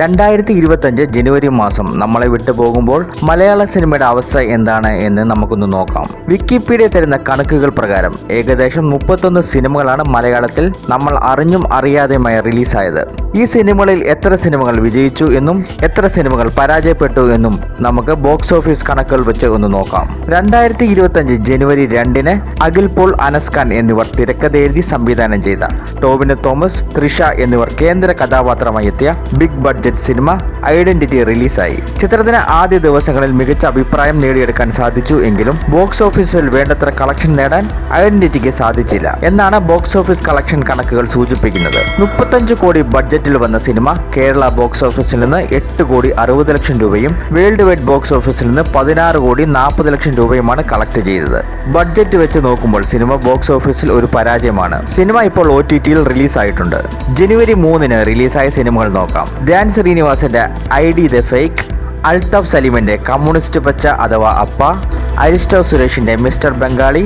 രണ്ടായിരത്തി ഇരുപത്തഞ്ച് ജനുവരി മാസം നമ്മളെ വിട്ടു പോകുമ്പോൾ മലയാള സിനിമയുടെ അവസ്ഥ എന്താണ് എന്ന് നമുക്കൊന്ന് നോക്കാം. വിക്കിപീഡിയ തരുന്ന കണക്കുകൾ പ്രകാരം ഏകദേശം മുപ്പത്തൊന്ന് സിനിമകളാണ് മലയാളത്തിൽ നമ്മൾ അറിഞ്ഞും അറിയാതെയുമായി റിലീസായത്. ഈ സിനിമകളിൽ എത്ര സിനിമകൾ വിജയിച്ചു എന്നും എത്ര സിനിമകൾ പരാജയപ്പെട്ടു എന്നും നമുക്ക് ബോക്സ് ഓഫീസ് കണക്കുകൾ വെച്ച് ഒന്ന് നോക്കാം. രണ്ടായിരത്തി ഇരുപത്തഞ്ച് ജനുവരി രണ്ടിന് അഖിൽ പോൾ അനസ് ഖാൻ എന്നിവർ തിരക്കഥ എഴുതി സംവിധാനം ചെയ്ത ടോബിന് തോമസ് ത്രിഷ എന്നിവർ കേന്ദ്ര കഥാപാത്രമായി എത്തിയ ബിഗ് ബഡ്ജറ്റ് സിനിമ ഐഡന്റിറ്റി റിലീസായി. ചിത്രത്തിന് ആദ്യ ദിവസങ്ങളിൽ മികച്ച അഭിപ്രായം നേടിയെടുക്കാൻ സാധിച്ചു എങ്കിലും ബോക്സ് ഓഫീസിൽ വേണ്ടത്ര കളക്ഷൻ നേടാൻ ഐഡന്റിറ്റിക്ക് സാധിച്ചില്ല എന്നാണ് ബോക്സ് ഓഫീസ് കളക്ഷൻ കണക്കുകൾ സൂചിപ്പിക്കുന്നത്. മുപ്പത്തഞ്ച് കോടി ബഡ്ജറ്റിൽ വന്ന സിനിമ കേരള ബോക്സ് ഓഫീസിൽ നിന്ന് എട്ട് കോടി അറുപത് ലക്ഷം രൂപയും വേൾഡ് വൈഡ് ബോക്സ് ഓഫീസിൽ നിന്ന് പതിനാറ് കോടി നാൽപ്പത് ലക്ഷം രൂപയുമാണ് കളക്ട് ചെയ്തത്. ബഡ്ജറ്റ് വെച്ച് നോക്കുമ്പോൾ സിനിമ ബോക്സ് ഓഫീസിൽ ഒരു പരാജയമാണ്. സിനിമ ഇപ്പോൾ ഒ ടി ടിയിൽ റിലീസായിട്ടുണ്ട്. ജനുവരി മൂന്നിന് റിലീസായ സിനിമകൾ നോക്കാം. ധ്യാൻ ശ്രീനിവാസന്റെ I D the fake Althaf സലീമിന്റെ communist പച്ച അഥവാ അപ്പ അരിസ്റ്റോ സുരേഷിന്റെ മിസ്റ്റർ ബംഗാളി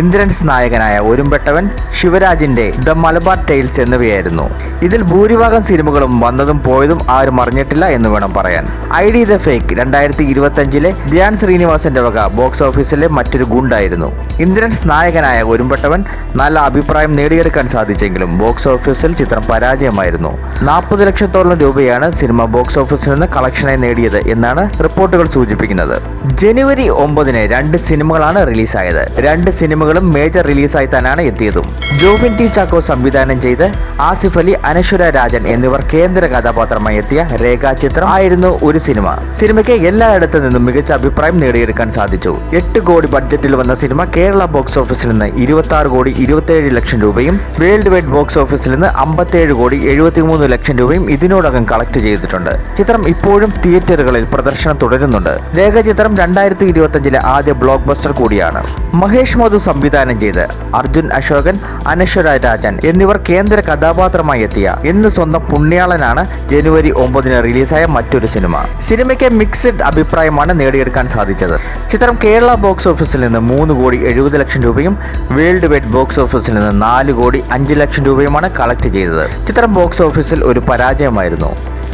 ഇന്ദ്രൻസ് നായകനായ ഒരുമ്പെട്ടവൻ ശിവരാജിന്റെ ദ മലബാർ ടൈൽസ് എന്നിവയായിരുന്നു. ഇതിൽ ഭൂരിഭാഗം സിനിമകളും വന്നതും പോയതും ആരും അറിഞ്ഞിട്ടില്ല എന്ന് വേണം പറയാൻ. ഐ ഡി ദ ഫേക്ക് രണ്ടായിരത്തി ഇരുപത്തഞ്ചിലെ ധ്യാൻ ശ്രീനിവാസന്റെ വക ബോക്സ് ഓഫീസിലെ മറ്റൊരു ഗുണ്ടായിരുന്നു. ഇന്ദ്രൻസ് നായകനായ ഒരുമ്പെട്ടവൻ നല്ല അഭിപ്രായം നേടിയെടുക്കാൻ സാധിച്ചെങ്കിലും ബോക്സ് ഓഫീസിൽ ചിത്രം പരാജയമായിരുന്നു. നാൽപ്പത് ലക്ഷത്തോളം രൂപയാണ് സിനിമ ബോക്സ് ഓഫീസിൽ നിന്ന് കളക്ഷനായി നേടിയത് എന്നാണ് റിപ്പോർട്ടുകൾ സൂചിപ്പിക്കുന്നത്. ജനുവരി ഒമ്പതിന് രണ്ട് സിനിമകളാണ് റിലീസായത്. രണ്ട് സിനിമകളും മേജർ റിലീസായി തന്നെയാണ് എത്തിയതും. ജോബിൻ ടി ചാക്കോ സംവിധാനം ചെയ്ത് ആസിഫ് അലി അനശ്വര രാജൻ എന്നിവർ കേന്ദ്ര കഥാപാത്രമായി എത്തിയ രേഖാചിത്രം ആയിരുന്നു ഒരു സിനിമ. സിനിമയ്ക്ക് എല്ലായിടത്തു നിന്നും മികച്ച അഭിപ്രായം നേടിയെടുക്കാൻ സാധിച്ചു. എട്ട് കോടി ബഡ്ജറ്റിൽ വന്ന സിനിമ കേരള ബോക്സ് ഓഫീസിൽ നിന്ന് ഇരുപത്തി ആറ് കോടി ഇരുപത്തിയേഴ് ലക്ഷം രൂപയും വേൾഡ് വൈഡ് ബോക്സ് ഓഫീസിൽ നിന്ന് അമ്പത്തിയേഴ് കോടി എഴുപത്തിമൂന്ന് ലക്ഷം രൂപയും ഇതിനോടകം കളക്ട് ചെയ്തിട്ടുണ്ട്. ചിത്രം ഇപ്പോഴും തിയേറ്ററുകളിൽ പ്രദർശനം തുടരുന്നുണ്ട്. രേഖാചിത്രം രണ്ടായിരത്തി ഇരുപത്തഞ്ചിലെ ആദ്യ ബ്ലോക്ക് ബസ്റ്റർ കൂടിയാണ്. മഹേഷ് മധു സംവിധാനം ചെയ്ത് അർജുൻ അശോകൻ അനശ്വര രാജൻ എന്നിവർ കേന്ദ്ര കഥാപാത്രമായി എത്തിയ എന്ന് സ്വന്തം പുണ്യാളനാണ് ജനുവരി ഒമ്പതിന് റിലീസായ മറ്റൊരു സിനിമ. സിനിമയ്ക്ക് മിക്സഡ് അഭിപ്രായമാണ് നേടിയെടുക്കാൻ സാധിച്ചത്. ചിത്രം കേരള ബോക്സ് ഓഫീസിൽ നിന്ന് മൂന്ന് കോടി എഴുപത് ലക്ഷം രൂപയും വേൾഡ് വൈഡ് ബോക്സ് ഓഫീസിൽ നിന്ന് നാല് കോടി അഞ്ച് ലക്ഷം രൂപയുമാണ് കളക്ട് ചെയ്തത്. ചിത്രം ബോക്സ് ഓഫീസിൽ ഒരു പരാജയമായിരുന്നു.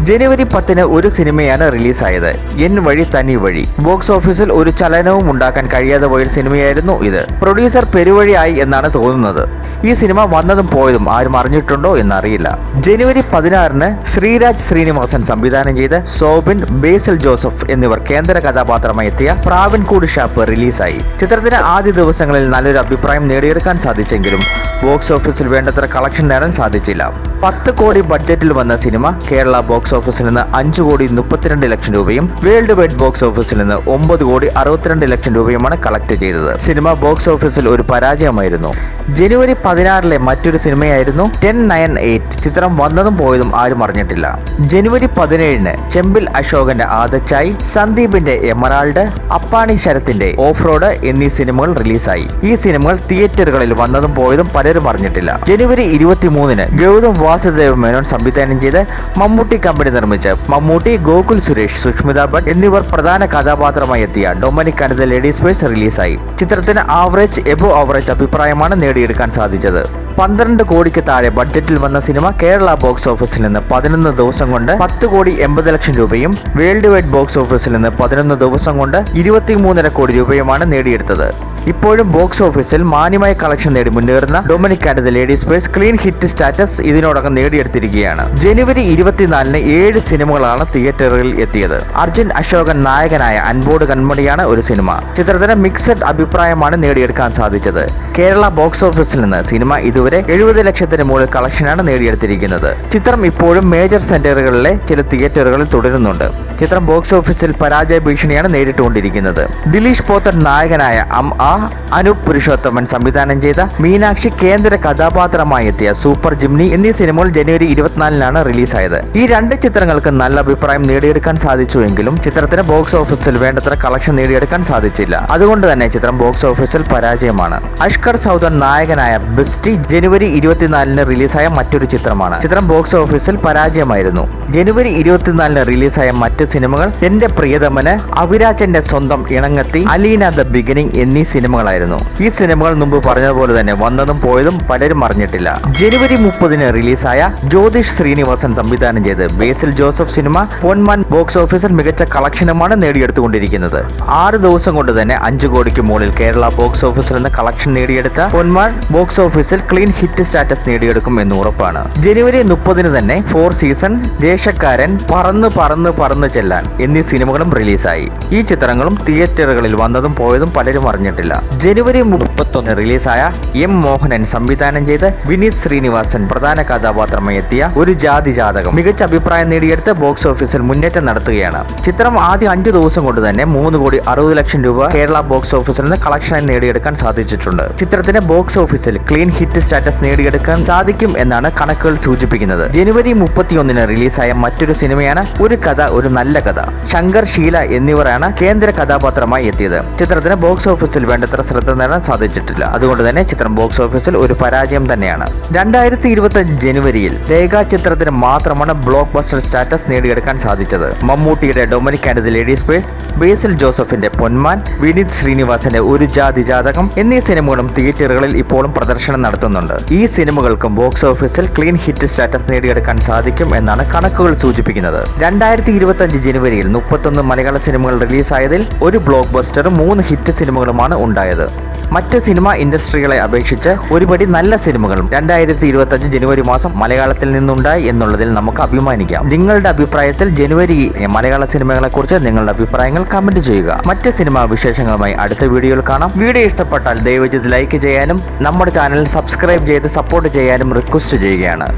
ജനുവരി പത്തിന് ഒരു സിനിമയാണ് റിലീസായത്. എൻ വഴി തനി വഴി. ബോക്സ് ഓഫീസിൽ ഒരു ചലനവും ഉണ്ടാക്കാൻ കഴിയാതെ പോയ സിനിമയായിരുന്നു ഇത്. പ്രൊഡ്യൂസർ പെരുവഴിയായി എന്നാണ് തോന്നുന്നത്. ഈ സിനിമ വന്നതും പോയതും ആരും അറിഞ്ഞിട്ടുണ്ടോ എന്നറിയില്ല. ജനുവരി പതിനാറിന് ശ്രീരാജ് ശ്രീനിവാസൻ സംവിധാനം ചെയ്ത സോബിൻ ബേസിൽ ജോസഫ് എന്നിവർ കേന്ദ്ര കഥാപാത്രമായി എത്തിയ പ്രാവിൻകൂട് ഷാപ്പ് റിലീസായി. ചിത്രത്തിന് ആദ്യ ദിവസങ്ങളിൽ നല്ലൊരു അഭിപ്രായം നേടിയെടുക്കാൻ സാധിച്ചെങ്കിലും ബോക്സ് ഓഫീസിൽ വേണ്ടത്ര കളക്ഷൻ നേടാൻ സാധിച്ചില്ല. പത്ത് കോടി ബഡ്ജറ്റിൽ വന്ന സിനിമ കേരള ബോക്സ് ഓഫീസിൽ നിന്ന് അഞ്ച് കോടി മുപ്പത്തിരണ്ട് ലക്ഷം രൂപയും വേൾഡ് വൈഡ് ബോക്സ് ഓഫീസിൽ നിന്ന് ഒമ്പത് കോടി അറുപത്തിരണ്ട് ലക്ഷം രൂപയുമാണ് കളക്ട് ചെയ്തത്. സിനിമ ബോക്സ് ഓഫീസിൽ ഒരു പരാജയമായിരുന്നു. ജനുവരി പതിനാറിലെ മറ്റൊരു സിനിമയായിരുന്നു ടെൻ നയൻ എയ്റ്റ്. ചിത്രം വന്നതും പോയതും ആരും അറിഞ്ഞിട്ടില്ല. ജനുവരി പതിനേഴിന് ചെമ്പിൽ അശോകന്റെ ആദച്ചായി സന്ദീപിന്റെ എമറാൾഡ് അപ്പാണി ശരത്തിന്റെ ഓഫ് റോഡ് എന്നീ സിനിമകൾ റിലീസായി. ഈ സിനിമകൾ തിയേറ്ററുകളിൽ വന്നതും പോയതും പലരും അറിഞ്ഞിട്ടില്ല. ജനുവരി ഇരുപത്തിമൂന്നിന് ഗൗതം വാസുദേവ് മേനോൻ സംവിധാനം ചെയ്ത് മമ്മൂട്ടി കമ്പനി നിർമ്മിച്ച് മമ്മൂട്ടി ഗോകുൽ സുരേഷ് സുഷ്മിത ഭട്ട് എന്നിവർ പ്രധാന കഥാപാത്രമായി എത്തിയ ഡൊമനിക് ദ ലേഡീസ് ഫേസ് റിലീസായി. ചിത്രത്തിന് ആവറേജ് എബോ ആവറേജ് അഭിപ്രായമാണ് നേടിയെടുക്കാൻ സാധിച്ചത്. പന്ത്രണ്ട് കോടിക്ക് താഴെ ബഡ്ജറ്റിൽ വന്ന സിനിമ കേരള ബോക്സ് ഓഫീസിൽ നിന്ന് പതിനൊന്ന് ദിവസം കൊണ്ട് പത്ത് കോടി എൺപത് ലക്ഷം രൂപയും വേൾഡ് വൈഡ് ബോക്സ് ഓഫീസിൽ നിന്ന് പതിനൊന്ന് ദിവസം കൊണ്ട് ഇരുപത്തിമൂന്നര കോടി രൂപയുമാണ് നേടിയെടുത്തത്. ഇപ്പോഴും ബോക്സ് ഓഫീസിൽ മാന്യമായ കളക്ഷൻ നേടി മുന്നേറുന്ന Dominic and the ladies purse clean hit status ഇതിനോടകം നേടിയെടുത്തിരിക്കുകയാണ്. ജനുവരി ഇരുപത്തിനാലിന് ഏഴ് സിനിമകളാണ് തിയേറ്ററുകളിൽ എത്തിയത്. അർജുൻ അശോകൻ നായകനായ അൻബോർഡ് കൺമണിയാണ് ഒരു സിനിമ. ചിത്രത്തിന് മിക്സഡ് അഭിപ്രായമാണ് നേടിയെടുക്കാൻ സാധിച്ചത്. കേരള ബോക്സ് ഓഫീസിൽ നിന്ന് സിനിമ ഇതുവരെ എഴുപത് ലക്ഷത്തിന് മുകളിൽ കളക്ഷനാണ് നേടിയെടുത്തിരിക്കുന്നത്. ചിത്രം ഇപ്പോഴും മേജർ സെന്ററുകളിലെ ചില തിയേറ്ററുകളിൽ തുടരുന്നുണ്ട്. ചിത്രം ബോക്സ് ഓഫീസിൽ പരാജയ ഭീഷണിയാണ് നേരിട്ടുകൊണ്ടിരിക്കുന്നത്. ദിലീഷ് പോത്തൻ നായകനായ അം ആ അനൂപ് പുരുഷോത്തമൻ സംവിധാനം ചെയ്ത മീനാക്ഷി കേന്ദ്ര കഥാപാത്രമായി എത്തിയ സൂപ്പർ ജിംനി എന്നീ സിനിമകൾ ജനുവരി ഇരുപത്തിനാലിനാണ് റിലീസായത്. ഈ രണ്ട് ചിത്രങ്ങൾക്ക് നല്ല അഭിപ്രായം നേടിയെടുക്കാൻ സാധിച്ചുവെങ്കിലും ചിത്രത്തിന് ബോക്സ് ഓഫീസിൽ വേണ്ടത്ര കളക്ഷൻ നേടിയെടുക്കാൻ സാധിച്ചില്ല. അതുകൊണ്ട് തന്നെ ചിത്രം ബോക്സ് ഓഫീസിൽ പരാജയമാണ്. അഷ്കർ സൗദൻ നായകനായ ബെസ്റ്റി ജനുവരി ഇരുപത്തിനാലിന് റിലീസായ മറ്റൊരു ചിത്രമാണ്. ചിത്രം ബോക്സ് ഓഫീസിൽ പരാജയമായിരുന്നു. ജനുവരി ഇരുപത്തിനാലിന് റിലീസായ മറ്റ് സിനിമകൾ എന്റെ പ്രിയതമന് അവിരാജന്റെ സ്വന്തം ഇണങ്ങത്തി അലീന ദ ബിഗിനിങ് എന്നീ സിനിമകളായിരുന്നു. ഈ സിനിമകൾ മുമ്പ് പറഞ്ഞതുപോലെ തന്നെ വന്നതും പോയതും പലരും അറിഞ്ഞിട്ടില്ല. ജനുവരി മുപ്പതിന് റിലീസായ ജ്യോതിഷ് ശ്രീനിവാസൻ സംവിധാനം ചെയ്ത് ബേസിൽ ജോസഫ് സിനിമ പൊന്മാൻ ബോക്സ് ഓഫീസിൽ മികച്ച കളക്ഷനുമാണ് നേടിയെടുത്തുകൊണ്ടിരിക്കുന്നത്. ആറ് ദിവസം കൊണ്ട് തന്നെ അഞ്ചു കോടിക്ക് മുകളിൽ കേരള ബോക്സ് ഓഫീസിൽ നിന്ന് കളക്ഷൻ നേടിയെടുത്ത പൊന്മാൻ ബോക്സ് ഓഫീസിൽ ക്ലീൻ ഹിറ്റ് സ്റ്റാറ്റസ് നേടിയെടുക്കും എന്ന് ഉറപ്പാണ്. ജനുവരി മുപ്പതിന് തന്നെ ഫോർ സീസൺ ദേശക്കാരൻ പറന്ന് പറന്ന് പറന്ന് ചെല്ലാൻ എന്നീ സിനിമകളും റിലീസായി. ഈ ചിത്രങ്ങളും തിയേറ്ററുകളിൽ വന്നതും പോയതും പലരും അറിഞ്ഞിട്ടില്ല. ജനുവരി മുപ്പത്തൊന്ന് റിലീസായ എം മോഹനൻ സംവിധാനം ചെയ്ത് വിനീത് ശ്രീനിവാസൻ പ്രധാന കഥാപാത്രമായി എത്തിയ ഒരു ജാതി ജാതകം മികച്ച അഭിപ്രായം നേടിയെടുത്ത് ബോക്സ് ഓഫീസിൽ മുന്നേറ്റം നടത്തുകയാണ്. ചിത്രം ആദ്യ അഞ്ചു ദിവസം കൊണ്ട് തന്നെ മൂന്ന് കോടി അറുപത് ലക്ഷം രൂപ കേരള ബോക്സ് ഓഫീസിൽ നിന്ന് കളക്ഷനായി നേടിയെടുക്കാൻ സാധിച്ചിട്ടുണ്ട്. ചിത്രത്തിന് ബോക്സ് ഓഫീസിൽ ക്ലീൻ ഹിറ്റ് സ്റ്റാറ്റസ് നേടിയെടുക്കാൻ സാധിക്കും എന്നാണ് കണക്കുകൾ സൂചിപ്പിക്കുന്നത്. ജനുവരി മുപ്പത്തിയൊന്നിന് റിലീസായ മറ്റൊരു സിനിമയാണ് ഒരു കഥ ഒരു നല്ല കഥ. ശങ്കർ ഷീല എന്നിവരാണ് കേന്ദ്ര കഥാപാത്രമായി എത്തിയത്. ചിത്രത്തിന് ബോക്സ് ഓഫീസിൽ വേണ്ടത്ര ശ്രദ്ധ നേടാൻ സാധിച്ചിട്ടില്ല. അതുകൊണ്ട് തന്നെ ചിത്രം ബോക്സ് ഓഫീസിൽ ഒരു പരാജയം തന്നെയാണ്. രണ്ടായിരത്തി ഇരുപത്തി ജനുവരിയിൽ രേഖ ചിത്രത്തിന് മാത്രമാണ് ബ്ലോക്ക് ബസ്റ്റർ സ്റ്റാറ്റസ് നേടിയെടുക്കാൻ സാധിച്ചത്. മമ്മൂട്ടിയുടെ Dominic and the ladies purse Basil ജോസഫിന്റെ പൊന്മാൻ വിനീത് ശ്രീനിവാസന്റെ ഒരു ജാതി ജാതകം എന്നീ സിനിമകളും തിയേറ്ററുകളിൽ ഇപ്പോഴും പ്രദർശനം നടത്തുന്നുണ്ട്. ഈ സിനിമകൾക്കും ബോക്സ് ഓഫീസിൽ ക്ലീൻ ഹിറ്റ് സ്റ്റാറ്റസ് നേടിയെടുക്കാൻ സാധിക്കും എന്നാണ് കണക്കുകൾ സൂചിപ്പിക്കുന്നത്. രണ്ടായിരത്തി ഇരുപത്തി ജനുവരിയിൽ മുപ്പത്തൊന്ന് മലയാള സിനിമകൾ റിലീസായതിൽ ഒരു ബ്ലോക്ക് ബസ്റ്ററും മൂന്ന് ഹിറ്റ് സിനിമകളുമാണ് ഉണ്ടായത്. മറ്റ് സിനിമ ഇൻഡസ്ട്രികളെ അപേക്ഷിച്ച് ഒരുപടി നല്ല സിനിമകളും രണ്ടായിരത്തി ഇരുപത്തി അഞ്ച് ജനുവരി മാസം മലയാളത്തിൽ നിന്നുണ്ടായി എന്നുള്ളതിൽ നമുക്ക് അഭിമാനിക്കാം. നിങ്ങളുടെ അഭിപ്രായത്തിൽ ജനുവരി മലയാള സിനിമകളെ കുറിച്ച് നിങ്ങളുടെ അഭിപ്രായങ്ങൾ കമന്റ് ചെയ്യുക. മറ്റ് സിനിമാ വിശേഷങ്ങളുമായി അടുത്ത വീഡിയോയിൽ കാണാം. വീഡിയോ ഇഷ്ടപ്പെട്ടാൽ ദയവചെയ്ത് ലൈക്ക് ചെയ്യാനും നമ്മുടെ ചാനൽ സബ്സ്ക്രൈബ് ചെയ്ത് സപ്പോർട്ട് ചെയ്യാനും റിക്വസ്റ്റ് ചെയ്യുകയാണ്.